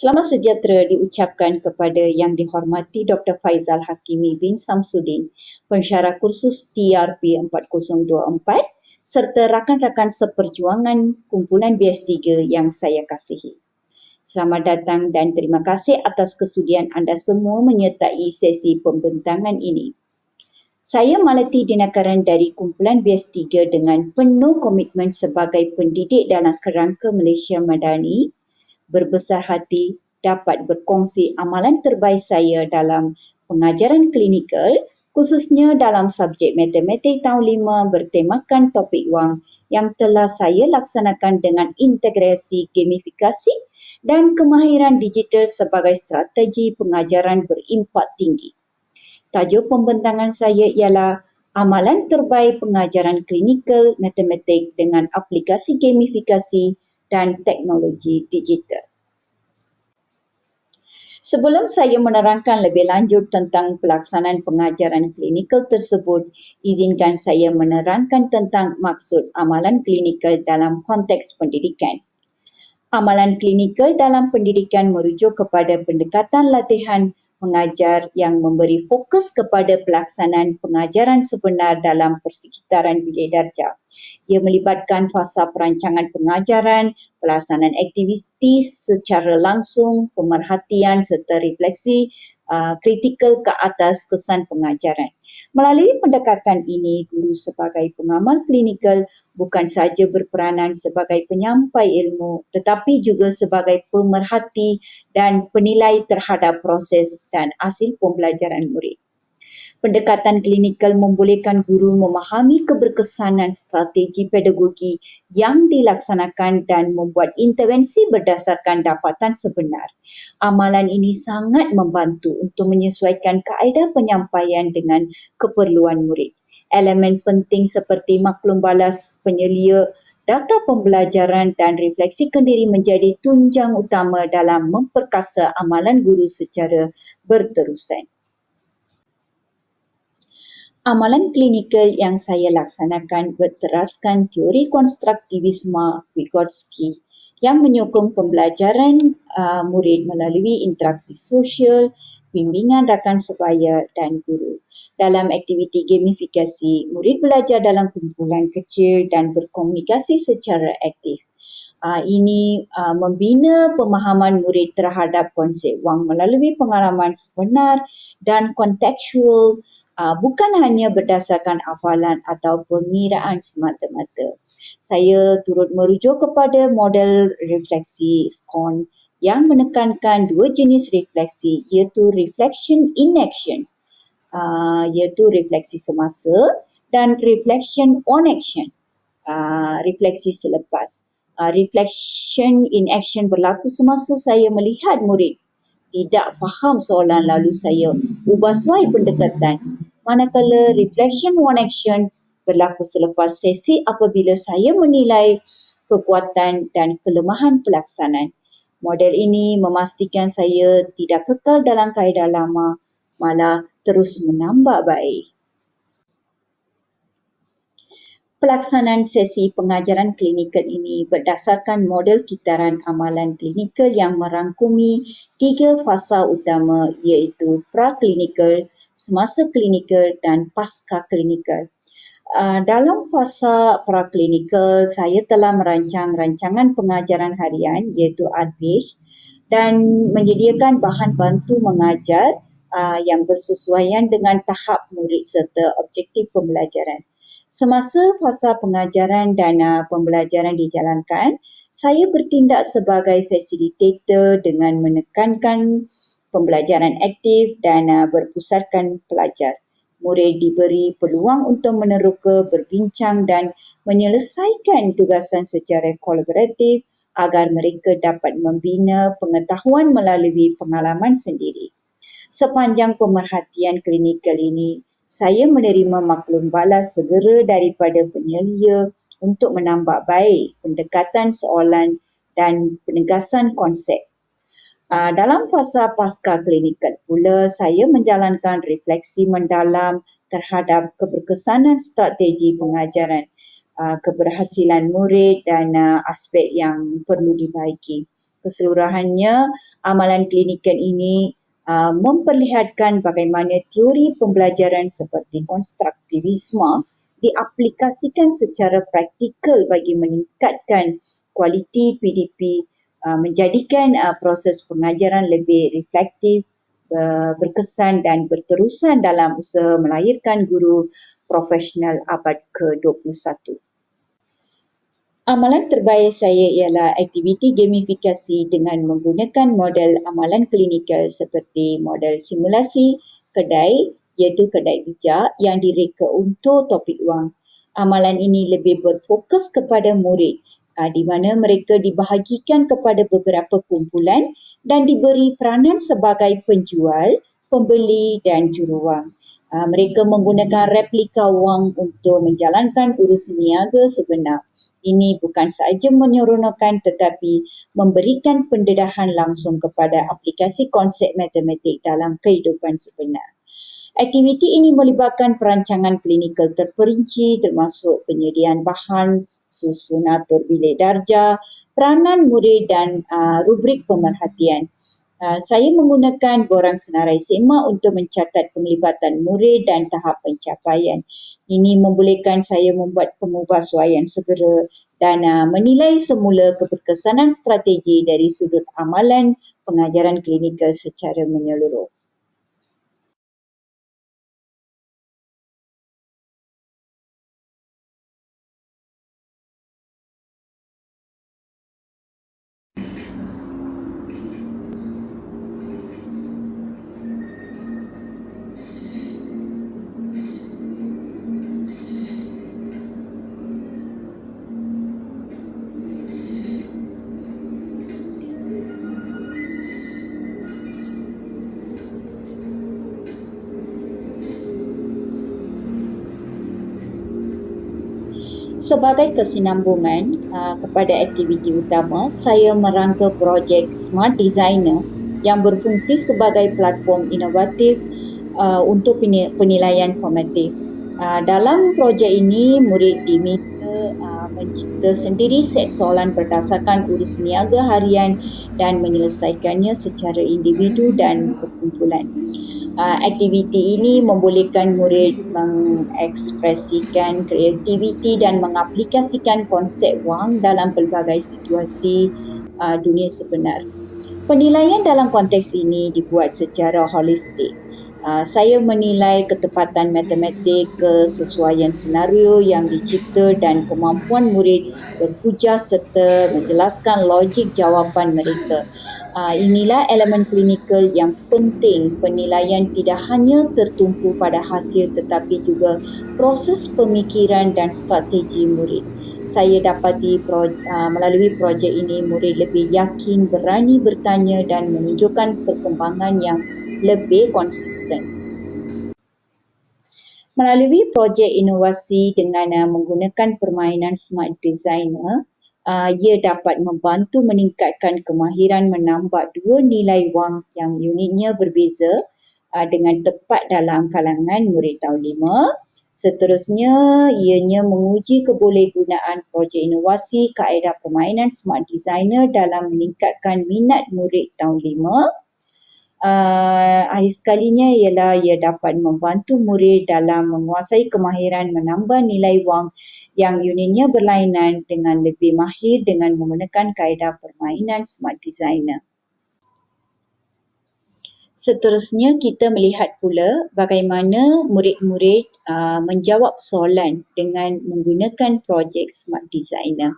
Selamat sejahtera diucapkan kepada Yang Dihormati Dr. Faizal Hakimi bin Samsudin, pensyarah kursus TRP 4024 serta rakan-rakan seperjuangan kumpulan BS3 yang saya kasihi. Selamat datang dan terima kasih atas kesudian anda semua menyertai sesi pembentangan ini. Saya Malati Dinakaran dari kumpulan BS3 dengan penuh komitmen sebagai pendidik dalam kerangka Malaysia Madani berbesar hati dapat berkongsi amalan terbaik saya dalam pengajaran klinikal khususnya dalam subjek matematik tahun 5 bertemakan topik wang yang telah saya laksanakan dengan integrasi gamifikasi dan kemahiran digital sebagai strategi pengajaran berimpak tinggi. Tajuk pembentangan saya ialah Amalan terbaik pengajaran klinikal matematik dengan aplikasi gamifikasi dan teknologi digital. Sebelum saya menerangkan lebih lanjut tentang pelaksanaan pengajaran klinikal tersebut, izinkan saya menerangkan tentang maksud amalan klinikal dalam konteks pendidikan. Amalan klinikal dalam pendidikan merujuk kepada pendekatan latihan mengajar yang memberi fokus kepada pelaksanaan pengajaran sebenar dalam persekitaran bilik darjah. Ia melibatkan fasa perancangan pengajaran, pelaksanaan aktiviti secara langsung, pemerhatian serta refleksi uh, kritikal ke atas kesan pengajaran. Melalui pendekatan ini, guru sebagai pengamal klinikal bukan sahaja berperanan sebagai penyampai ilmu tetapi juga sebagai pemerhati dan penilai terhadap proses dan hasil pembelajaran murid. Pendekatan klinikal membolehkan guru memahami keberkesanan strategi pedagogi yang dilaksanakan dan membuat intervensi berdasarkan dapatan sebenar. Amalan ini sangat membantu untuk menyesuaikan kaedah penyampaian dengan keperluan murid. Elemen penting seperti maklum balas penyelia data pembelajaran dan refleksi kendiri menjadi tunjang utama dalam memperkasa amalan guru secara berterusan. Amalan klinikal yang saya laksanakan berteraskan teori konstruktivisme Vygotsky yang menyokong pembelajaran uh, murid melalui interaksi sosial, bimbingan rakan sebaya dan guru. Dalam aktiviti gamifikasi, murid belajar dalam kumpulan kecil dan berkomunikasi secara aktif. Uh, ini uh, membina pemahaman murid terhadap konsep wang melalui pengalaman sebenar dan kontekstual uh, bukan hanya berdasarkan hafalan atau pengiraan semata-mata. Saya turut merujuk kepada model refleksi SCON yang menekankan dua jenis refleksi iaitu reflection in action uh, iaitu refleksi semasa dan reflection on action uh, refleksi selepas. Uh, reflection in action berlaku semasa saya melihat murid tidak faham soalan lalu saya ubah suai pendekatan manakala reflection one action berlaku selepas sesi apabila saya menilai kekuatan dan kelemahan pelaksanaan. Model ini memastikan saya tidak kekal dalam kaedah lama, malah terus menambah baik. Pelaksanaan sesi pengajaran klinikal ini berdasarkan model kitaran amalan klinikal yang merangkumi tiga fasa utama iaitu pra-klinikal, semasa klinikal dan pasca klinikal. Uh, dalam fasa praklinikal, saya telah merancang rancangan pengajaran harian iaitu ADBISH dan menyediakan bahan bantu mengajar uh, yang bersesuaian dengan tahap murid serta objektif pembelajaran. Semasa fasa pengajaran dan uh, pembelajaran dijalankan, saya bertindak sebagai fasilitator dengan menekankan pembelajaran aktif dan uh, berpusatkan pelajar. Murid diberi peluang untuk meneroka, berbincang dan menyelesaikan tugasan secara kolaboratif agar mereka dapat membina pengetahuan melalui pengalaman sendiri. Sepanjang pemerhatian klinikal ini, saya menerima maklum balas segera daripada penyelia untuk menambah baik pendekatan soalan dan penegasan konsep. Uh, dalam fasa pasca klinikal pula, saya menjalankan refleksi mendalam terhadap keberkesanan strategi pengajaran, uh, keberhasilan murid dan uh, aspek yang perlu dibaiki. Keseluruhannya, amalan klinikal ini memperlihatkan bagaimana teori pembelajaran seperti konstruktivisme diaplikasikan secara praktikal bagi meningkatkan kualiti PDP uh, menjadikan uh, proses pengajaran lebih reflektif, uh, berkesan dan berterusan dalam usaha melahirkan guru profesional abad ke-21. Amalan terbaik saya ialah aktiviti gamifikasi dengan menggunakan model amalan klinikal seperti model simulasi kedai iaitu kedai bijak yang direka untuk topik wang. Amalan ini lebih berfokus kepada murid di mana mereka dibahagikan kepada beberapa kumpulan dan diberi peranan sebagai penjual, pembeli dan juruwang. Ah, mereka menggunakan replika wang untuk menjalankan urus niaga sebenar. Ini bukan sahaja menyeronokkan tetapi memberikan pendedahan langsung kepada aplikasi konsep matematik dalam kehidupan sebenar. Aktiviti ini melibatkan perancangan klinikal terperinci termasuk penyediaan bahan, susun atur bilik darjah, peranan murid dan uh, rubrik pemerhatian. Uh, saya menggunakan borang senarai SEMA untuk mencatat penglibatan murid dan tahap pencapaian. Ini membolehkan saya membuat pengubahsuaian segera dan uh, menilai semula keberkesanan strategi dari sudut amalan pengajaran klinikal secara menyeluruh. Sebagai kesinambungan uh, kepada aktiviti utama, saya merangka projek Smart Designer yang berfungsi sebagai platform inovatif uh, untuk penilaian formatif. Uh, dalam projek ini, murid diminta uh, mencipta sendiri set soalan berdasarkan urus niaga harian dan menyelesaikannya secara individu dan berkumpulan. Uh, aktiviti ini membolehkan murid mengekspresikan kreativiti dan mengaplikasikan konsep wang dalam pelbagai situasi uh, dunia sebenar. Penilaian dalam konteks ini dibuat secara holistik. Uh, saya menilai ketepatan matematik, kesesuaian senario yang dicipta dan kemampuan murid berhujah serta menjelaskan logik jawapan mereka. Uh, inilah elemen klinikal yang penting. Penilaian tidak hanya tertumpu pada hasil tetapi juga proses pemikiran dan strategi murid. Saya dapati uh, melalui projek ini murid lebih yakin, berani bertanya dan menunjukkan perkembangan yang lebih konsisten. Melalui projek inovasi dengan uh, menggunakan permainan smart designer, uh, ia dapat membantu meningkatkan kemahiran menambah dua nilai wang yang unitnya berbeza uh, dengan tepat dalam kalangan murid tahun lima. Seterusnya, ianya menguji kebolehgunaan projek inovasi kaedah permainan smart designer dalam meningkatkan minat murid tahun uh, akhir sekalinya ialah ia dapat membantu murid dalam menguasai kemahiran menambah nilai wang yang unitnya berlainan dengan lebih mahir dengan menggunakan kaedah permainan smart designer. Seterusnya kita melihat pula bagaimana murid-murid uh, menjawab soalan dengan menggunakan projek smart designer.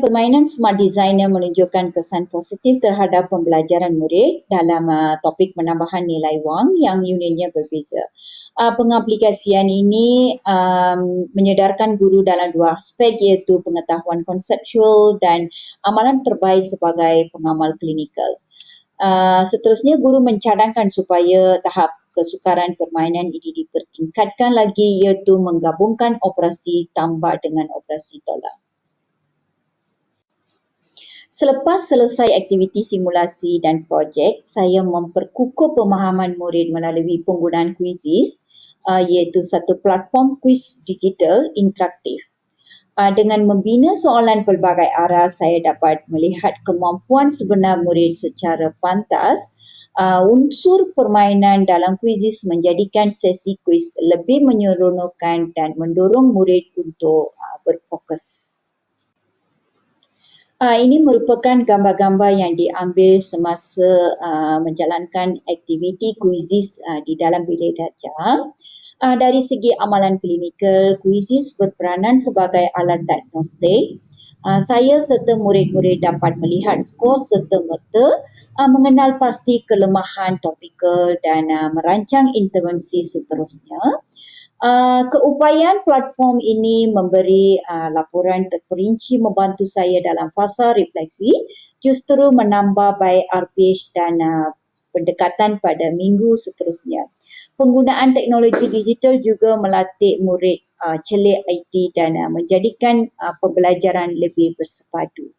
Permainan Smart Designer menunjukkan kesan positif terhadap pembelajaran murid dalam uh, topik penambahan nilai wang yang unitnya berbeza. Uh, pengaplikasian ini um, menyedarkan guru dalam dua aspek iaitu pengetahuan konseptual dan amalan terbaik sebagai pengamal klinikal. Uh, seterusnya, guru mencadangkan supaya tahap kesukaran permainan ini dipertingkatkan lagi iaitu menggabungkan operasi tambah dengan operasi tolak. Selepas selesai aktiviti simulasi dan projek, saya memperkukuh pemahaman murid melalui penggunaan kuisis uh, iaitu satu platform kuis digital interaktif. Uh, dengan membina soalan pelbagai arah, saya dapat melihat kemampuan sebenar murid secara pantas. Uh, unsur permainan dalam kuisis menjadikan sesi kuis lebih menyeronokkan dan mendorong murid untuk uh, berfokus. Uh, ini merupakan gambar-gambar yang diambil semasa uh, menjalankan aktiviti kuisis uh, di dalam bilik darjah. Uh, dari segi amalan klinikal, kuisis berperanan sebagai alat diagnostik. Uh, saya serta murid-murid dapat melihat skor serta merta, uh, mengenal pasti kelemahan topikal dan uh, merancang intervensi seterusnya. Uh, keupayaan platform ini memberi uh, laporan terperinci membantu saya dalam fasa refleksi justru menambah baik RPH dan uh, pendekatan pada minggu seterusnya. Penggunaan teknologi digital juga melatih murid uh, celik IT dan uh, menjadikan uh, pembelajaran lebih bersepadu.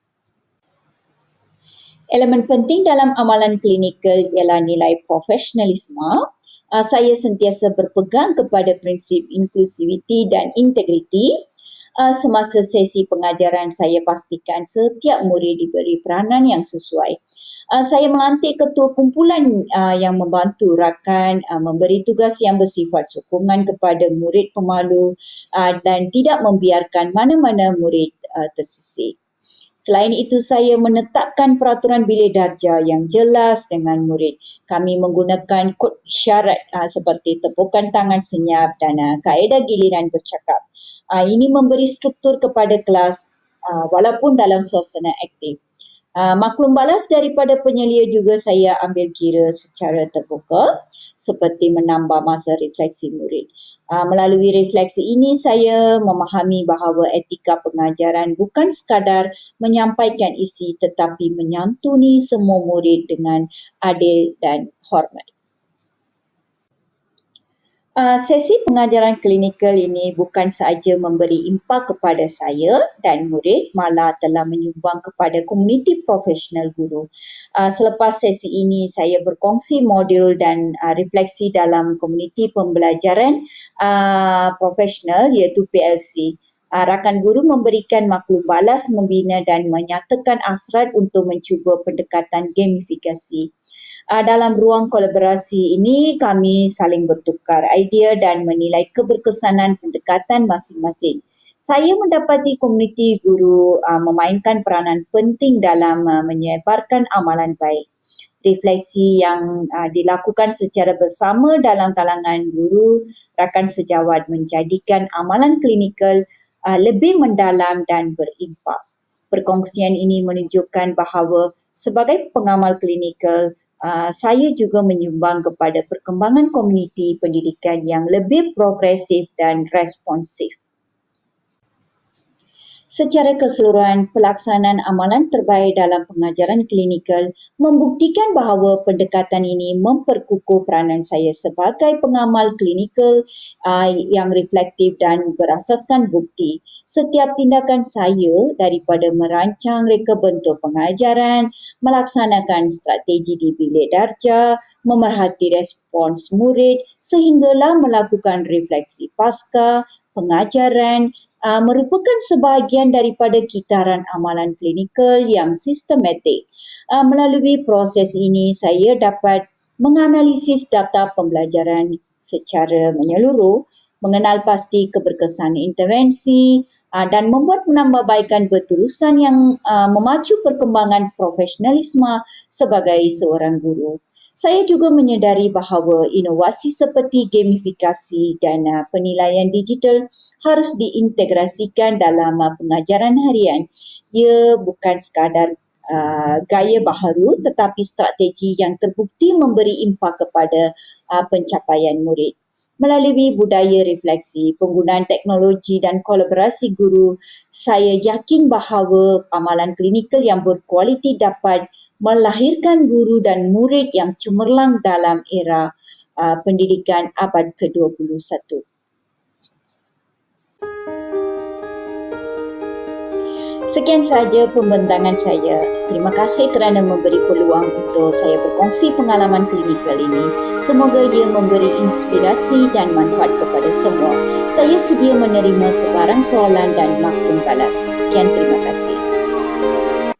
Elemen penting dalam amalan klinikal ialah nilai profesionalisme uh, saya sentiasa berpegang kepada prinsip inklusiviti dan integriti. Uh, semasa sesi pengajaran saya pastikan setiap murid diberi peranan yang sesuai. Uh, saya melantik ketua kumpulan uh, yang membantu rakan uh, memberi tugas yang bersifat sokongan kepada murid pemalu uh, dan tidak membiarkan mana-mana murid uh, tersisih. Selain itu, saya menetapkan peraturan bilik darjah yang jelas dengan murid. Kami menggunakan kod syarat uh, seperti tepukan tangan senyap dan uh, kaedah giliran bercakap. Uh, ini memberi struktur kepada kelas uh, walaupun dalam suasana aktif. Uh, maklum balas daripada penyelia juga saya ambil kira secara terbuka seperti menambah masa refleksi murid. Uh, melalui refleksi ini saya memahami bahawa etika pengajaran bukan sekadar menyampaikan isi tetapi menyantuni semua murid dengan adil dan hormat. Uh, sesi pengajaran klinikal ini bukan sahaja memberi impak kepada saya dan murid, malah telah menyumbang kepada komuniti profesional guru. Uh, selepas sesi ini, saya berkongsi modul dan uh, refleksi dalam komuniti pembelajaran uh, profesional iaitu PLC. Uh, rakan guru memberikan maklum balas membina dan menyatakan asrat untuk mencuba pendekatan gamifikasi. Uh, dalam ruang kolaborasi ini kami saling bertukar idea dan menilai keberkesanan pendekatan masing-masing. Saya mendapati komuniti guru uh, memainkan peranan penting dalam uh, menyebarkan amalan baik. Refleksi yang uh, dilakukan secara bersama dalam kalangan guru rakan sejawat menjadikan amalan klinikal uh, lebih mendalam dan berimpak. Perkongsian ini menunjukkan bahawa sebagai pengamal klinikal, Uh, saya juga menyumbang kepada perkembangan komuniti pendidikan yang lebih progresif dan responsif. Secara keseluruhan, pelaksanaan amalan terbaik dalam pengajaran klinikal membuktikan bahawa pendekatan ini memperkukuh peranan saya sebagai pengamal klinikal uh, yang reflektif dan berasaskan bukti. Setiap tindakan saya daripada merancang reka bentuk pengajaran, melaksanakan strategi di bilik darjah, memerhati respons murid sehinggalah melakukan refleksi pasca, pengajaran, uh, merupakan sebahagian daripada kitaran amalan klinikal yang sistematik. Uh, melalui proses ini, saya dapat menganalisis data pembelajaran secara menyeluruh, mengenal pasti keberkesan intervensi uh, dan membuat penambahbaikan berterusan yang uh, memacu perkembangan profesionalisme sebagai seorang guru. Saya juga menyedari bahawa inovasi seperti gamifikasi dan uh, penilaian digital harus diintegrasikan dalam uh, pengajaran harian. Ia bukan sekadar uh, gaya baharu tetapi strategi yang terbukti memberi impak kepada uh, pencapaian murid. Melalui budaya refleksi, penggunaan teknologi dan kolaborasi guru, saya yakin bahawa amalan klinikal yang berkualiti dapat melahirkan guru dan murid yang cemerlang dalam era uh, pendidikan abad ke-21. Sekian sahaja pembentangan saya. Terima kasih kerana memberi peluang untuk saya berkongsi pengalaman klinikal ini. Semoga ia memberi inspirasi dan manfaat kepada semua. Saya sedia menerima sebarang soalan dan maklum balas. Sekian terima kasih.